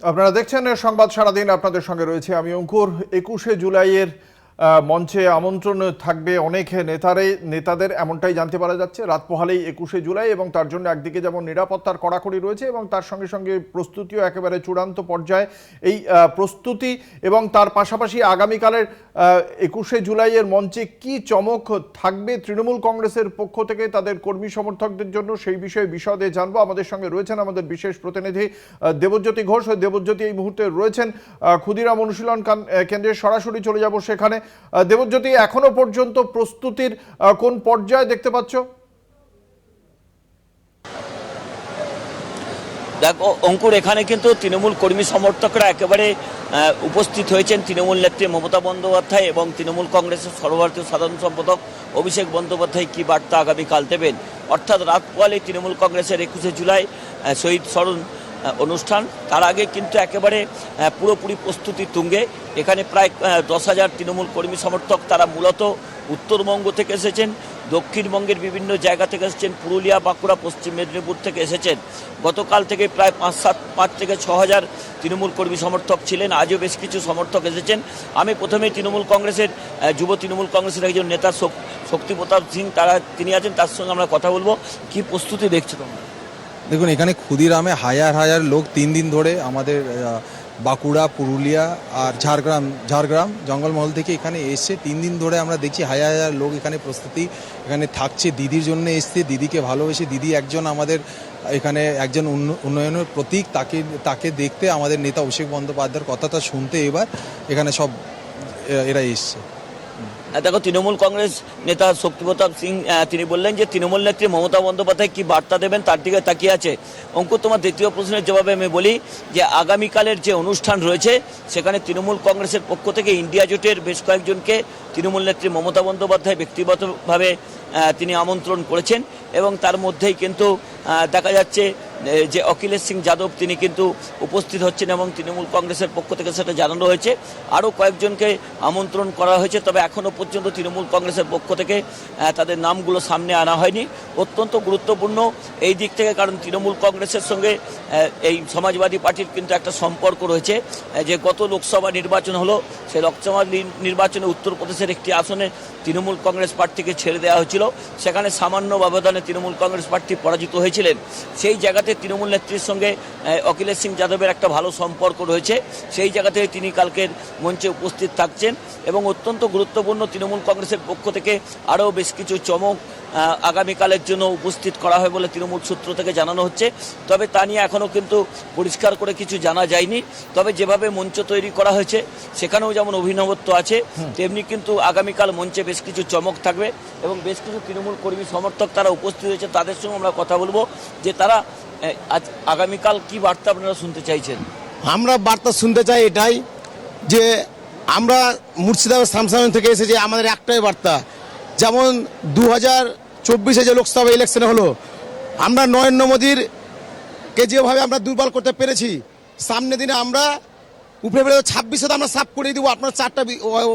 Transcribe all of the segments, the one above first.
আপনারা দেখছেন সংবাদ সারাদিন আপনাদের সঙ্গে রয়েছে আমি অঙ্কুর। একুশে জুলাইয়ের মঞ্চে আমন্ত্রণ থাকবে অনেক নেতারে, নেতাদের এমনটাই জানতে পারা যাচ্ছে। রাত পোহালেই একুশে জুলাই এবং তার জন্য একদিকে যেমন নিরাপত্তার কড়াকড়ি রয়েছে এবং তার সঙ্গে সঙ্গে প্রস্তুতিও একেবারে চূড়ান্ত পর্যায়ে এই প্রস্তুতি এবং তার পাশাপাশি আগামীকালের একুশে জুলাইয়ের মঞ্চে কি চমক থাকবে তৃণমূল কংগ্রেসের পক্ষ থেকে তাদের কর্মী সমর্থকদের জন্য সেই বিষয়ে বিশদে জানব। আমাদের সঙ্গে রয়েছেন আমাদের বিশেষ প্রতিনিধি দেবজ্যোতি ঘোষ। দেবজ্যোতি এই মুহূর্তে রয়েছেন ক্ষুদিরাম অনুশীলন কান- কেন্দ্রে সরাসরি চলে যাব সেখানে। দেবজ্যোতি, এখনও পর্যন্ত প্রস্তুতির কোন পর্যায়ে দেখতে পাচ্ছ? দেখো অঙ্কুর, এখানে কিন্তু তৃণমূল কর্মী সমর্থকরা একেবারে উপস্থিত হয়েছেন। তৃণমূল নেত্রী মমতা বন্দ্যোপাধ্যায় এবং তৃণমূল কংগ্রেসের সর্বভারতীয় সাধারণ সম্পাদক অভিষেক বন্দ্যোপাধ্যায় কি বার্তা আগামীকাল দেবেন? অর্থাৎ রাত পোয়ালে তৃণমূল কংগ্রেসের একুশে জুলাই শহীদ স্মরণ অনুষ্ঠান। তার আগে কিন্তু একেবারে পুরোপুরি প্রস্তুতি তুঙ্গে। এখানে প্রায় দশ হাজার তৃণমূল কর্মী সমর্থক তারা মূলত উত্তরবঙ্গ থেকে এসেছেন, দক্ষিণবঙ্গের বিভিন্ন জায়গা থেকে এসেছেন, পুরুলিয়া, বাঁকুড়া, পশ্চিম মেদিনীপুর থেকে এসেছেন। গতকাল থেকে প্রায় পাঁচ সাত, পাঁচ থেকে ছ হাজার তৃণমূল কর্মী সমর্থক ছিলেন, আজও বেশ কিছু সমর্থক এসেছেন। আমি প্রথমে তৃণমূল কংগ্রেসের যুব তৃণমূল কংগ্রেসের একজন নেতা শক- শক্তিপ্রতাপ সিং, তারা তিনি আছেন, তার সঙ্গে আমরা কথা বলব। কি প্রস্তুতি দেখছ তোমরা? দেখুন, এখানে ক্ষুদিরামে হাজার হাজার লোক তিন দিন ধরে আমাদের বাঁকুড়া, পুরুলিয়া আর ঝাড়গ্রাম ঝাড়গ্রাম জঙ্গলমহল থেকে এখানে এসছে তিন দিন ধরে আমরা দেখছি হাজার হাজার লোক এখানে প্রস্তুতি, এখানে থাকছে, দিদির জন্য এসছে, দিদিকে ভালোবেসে দিদি একজন আমাদের, এখানে একজন উন্নয়নের প্রতীক, তাকে তাকে দেখতে আমাদের নেতা অভিষেক বন্দ্যোপাধ্যায়ের কথাটা শুনতে এবার এখানে সব এরা এসছে। দেখো, তৃণমূল কংগ্রেস নেতা শক্তিপ্রতাপ সিং তিনি বললেন যে তৃণমূল নেত্রী মমতা বন্দ্যোপাধ্যায় কি বার্তা দেবেন তার দিকে তাকিয়ে আছে। অঙ্কুর, তোমার দ্বিতীয় প্রশ্নের জবাবে আমি বলি যে, আগামীকালের যে অনুষ্ঠান রয়েছে, সেখানে তৃণমূল কংগ্রেসের পক্ষ থেকে ইন্ডিয়া জোটের বেশ কয়েকজনকে তৃণমূল নেত্রী মমতা বন্দ্যোপাধ্যায় ব্যক্তিগতভাবে তিনি আমন্ত্রণ করেছেন এবং তার মধ্যেই কিন্তু দেখা যাচ্ছে যে অখিলেশ সিং যাদব তিনি কিন্তু উপস্থিত হচ্ছেন এবং তৃণমূল কংগ্রেসের পক্ষ থেকে সেটা জানানো হয়েছে। আরও কয়েকজনকে আমন্ত্রণ করা হয়েছে, তবে এখনও পর্যন্ত তৃণমূল কংগ্রেসের পক্ষ থেকে তাদের নামগুলো সামনে আনা হয়নি। অত্যন্ত গুরুত্বপূর্ণ এই দিক থেকে, কারণ তৃণমূল কংগ্রেসের সঙ্গে এই সমাজবাদী পার্টির কিন্তু একটা সম্পর্ক রয়েছে। যে গত লোকসভা নির্বাচন হলো, সেই লোকসভা নির্বাচনে উত্তরপ্রদেশের একটি আসনে তৃণমূল কংগ্রেস প্রার্থীকে ছেড়ে দেওয়া হয়েছিল। সেখানে সামান্য ব্যবধানে তৃণমূল কংগ্রেস প্রার্থী পরাজিত হয়েছিলেন। সেই জায়গাতে তৃণমূল নেত্রীর সঙ্গে অখিলেশ সিং যাদবের একটা ভালো সম্পর্ক রয়েছে। সেই জায়গাতে তিনি কালকের মঞ্চে উপস্থিত থাকছেন এবং অত্যন্ত গুরুত্বপূর্ণ তৃণমূল কংগ্রেসের পক্ষ থেকে আরও বেশ কিছু চমক আগামীকালের জন্য উপস্থিত করা হয় বলে তৃণমূল সূত্র থেকে জানানো হচ্ছে। তবে তা নিয়ে এখনও কিন্তু পরিষ্কার করে কিছু জানা যায়নি। তবে যেভাবে মঞ্চ তৈরি করা হয়েছে সেখানেও যেমন অভিনবত্ব আছে তেমনি কিন্তু আগামীকাল মঞ্চে বেশ কিছু চমক থাকবে এবং বেশ কিছু তৃণমূল কর্মী সমর্থক তারা উপস্থিত হয়েছে। তাদের সঙ্গে আমরা কথা বলব যে তারা আজ আগামীকাল কি বার্তা আপনারা শুনতে চাইছেন? আমরা বার্তা শুনতে চাই এটাই যে আমরা মুর্শিদাবাদ সামসাম থেকে এসেছি, আমাদের একটাই বার্তা। যেমন দু হাজার চব্বিশে যে লোকসভা ইলেকশনে হলো, আমরা নরেন্দ্র মোদীর কে যেভাবে আমরা দুর্বল করতে পেরেছি, সামনে দিনে আমরা উপরে বেড়ে ছাব্বিশে তো আমরা সাফ করে দিব। আপনারা চারটা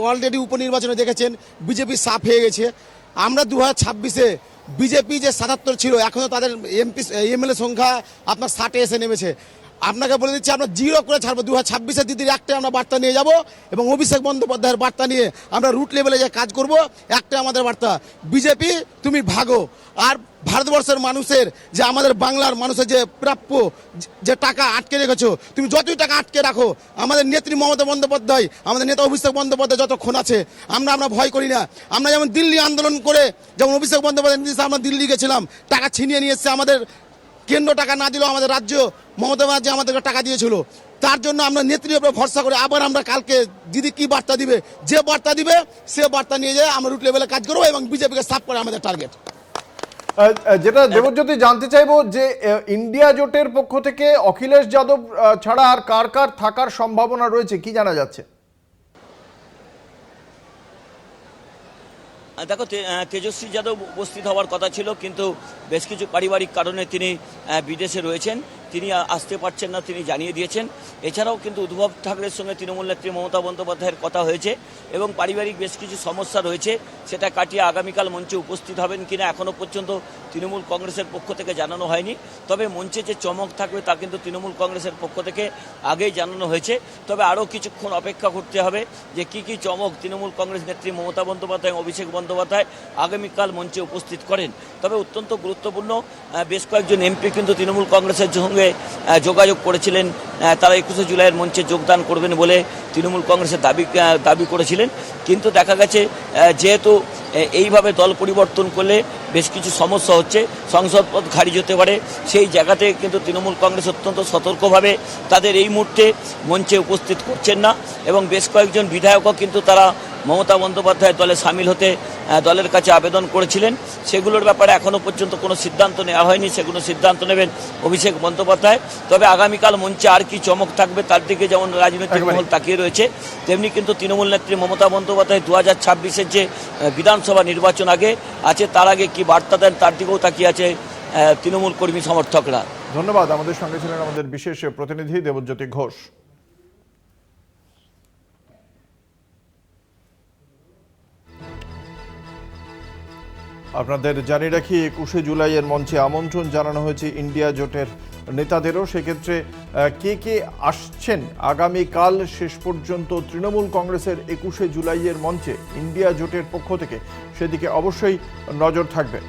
অলরেডি উপনির্বাচনে দেখেছেন, বিজেপি সাফ হয়ে গেছে। আমরা দু হাজার ছাব্বিশে বিজেপি যে সাতাত্তর ছিল এখনও তাদের এমপি এমএলএ সংখ্যা আপনার ষাটে এসে নেমেছে। আপনাকে বলে দিচ্ছি, আমরা জিরো করে ছাড়বো। দু হাজার ছাব্বিশে দিদির একটাই আমরা বার্তা নিয়ে যাব এবং অভিষেক বন্দ্যোপাধ্যায়ের বার্তা নিয়ে আমরা রুট লেভেলে যে কাজ করব, একটাই আমাদের বার্তা। বিজেপি, তুমি ভাগো। আর ভারতবর্ষের মানুষের যে আমাদের বাংলার মানুষের যে প্রাপ্য যে- যে টাকা আটকে রেখেছো, তুমি যতই টাকা আটকে রাখো, আমাদের নেত্রী মমতা বন্দ্যোপাধ্যায়, আমাদের নেতা অভিষেক বন্দ্যোপাধ্যায় যতক্ষণ আছে, আমরা আমরা ভয় করি না। আমরা যেমন দিল্লি আন্দোলন করে, যেমন অভিষেক বন্দ্যোপাধ্যায় আমরা দিল্লি গেছিলাম, টাকা ছিনিয়ে নিয়ে এসছে আমাদের কেন্দ্র টাকা না দিলেও আমাদের রাজ্য, মমতা ব্যানার্জি আমাদেরকে টাকা দিয়েছিল। তার জন্য আমরা নেত্রীর উপরে ভরসা করে আবার আমরা কালকে দিদি কি বার্তা দিবে? যে বার্তা দিবে, সে বার্তা নিয়ে যায় আমরা রুট লেভেলে কাজ করব এবং বিজেপিকে সাফ করে আমাদের টার্গেট যেটা দেবজ্যোতি জানতে চাইব যে ইন্ডিয়া জোটের পক্ষ থেকে অখিলেশ যাদব ছাড়া আর কার কার থাকার সম্ভাবনা রয়েছে, কি জানা যাচ্ছে? দেখো তেজস্বী যাদব উপস্থিত হওয়ার কথা ছিল, কিন্তু বেশ কিছু পারিবারিক কারণে তিনি বিদেশে রয়েছেন। তিনি আসতে পারছেন না, তিনি জানিয়ে দিয়েছেন। এছাড়াও কিন্তু উদ্ভব ঠাকরের সঙ্গে তৃণমূল নেত্রী মমতা বন্দ্যোপাধ্যায়ের কথা হয়েছে এবং পারিবারিক বেশ কিছু সমস্যা রয়েছে, সেটা কাটিয়ে আগামীকাল মঞ্চে উপস্থিত হবেন কিনা এখনও পর্যন্ত তৃণমূল কংগ্রেসের পক্ষ থেকে জানানো হয়নি। তবে মঞ্চে যে চমক থাকবে তা কিন্তু তৃণমূল কংগ্রেসের পক্ষ থেকে আগেই জানানো হয়েছে। তবে আরও কিছুক্ষণ অপেক্ষা করতে হবে যে কি কি চমক তৃণমূল কংগ্রেস নেত্রী মমতা বন্দ্যোপাধ্যায়, অভিষেক বন্দ্যোপাধ্যায় আগামীকাল মঞ্চে উপস্থিত করেন। তবে অত্যন্ত গুরুত্বপূর্ণ বেশ কয়েকজন এমপি কিন্তু তৃণমূল কংগ্রেসের সঙ্গে আহ, যোগাযোগ করেছিলেন তারা একুশে জুলাইয়ের মঞ্চে যোগদান করবেন বলে তৃণমূল কংগ্রেসের দাবি দাবি করেছিলেন। কিন্তু দেখা গেছে যেহেতু এইভাবে দল পরিবর্তন করলে বেশ কিছু সমস্যা হচ্ছে সংসদ পদ খারিজ হতে পারে সেই জায়গাতে কিন্তু তৃণমূল কংগ্রেস অত্যন্ত সতর্কভাবে তাদের এই মুহূর্তে মঞ্চে উপস্থিত করছেন না। এবং বেশ কয়েকজন বিধায়কও কিন্তু তারা মমতা বন্দ্যোপাধ্যায় দলে সামিল হতে দলের কাছে আবেদন করেছিলেন। সেগুলোর ব্যাপারে এখনও পর্যন্ত কোনো সিদ্ধান্ত নেওয়া হয়নি। সেগুলো সিদ্ধান্ত নেবেন অভিষেক বন্দ্যোপাধ্যায়। তবে আগামীকাল মঞ্চে আর কি চমক থাকবে তার দিকে যেমন রাজনৈতিক মহল তাকিয়ে রয়েছে তেমনি কিন্তু তৃণমূল নেত্রী মমতা বন্দ্যোপাধ্যায় দু হাজার ছাব্বিশের যে বিধানসভা নির্বাচন আগে আছে তার আগে কি বার্তা দেন? তার দিকেও তাকিয়ে আছে তৃণমূল কর্মী সমর্থকরা। ধন্যবাদ। আমাদের সঙ্গে ছিলেন আমাদের বিশেষ প্রতিনিধি দেবজ্যোতি ঘোষ। আপনাদের জানিয়ে রাখি, একুশে জুলাইয়ের মঞ্চে আমন্ত্রণ জানানো হয়েছে ইন্ডিয়া জোটের নেতাদেরও। সেক্ষেত্রে কে কে আসছেন? আগামীকাল শেষ পর্যন্ত তৃণমূল কংগ্রেসের একুশে জুলাইয়ের মঞ্চে ইন্ডিয়া জোটের পক্ষ থেকে। সেদিকে অবশ্যই নজর থাকবে।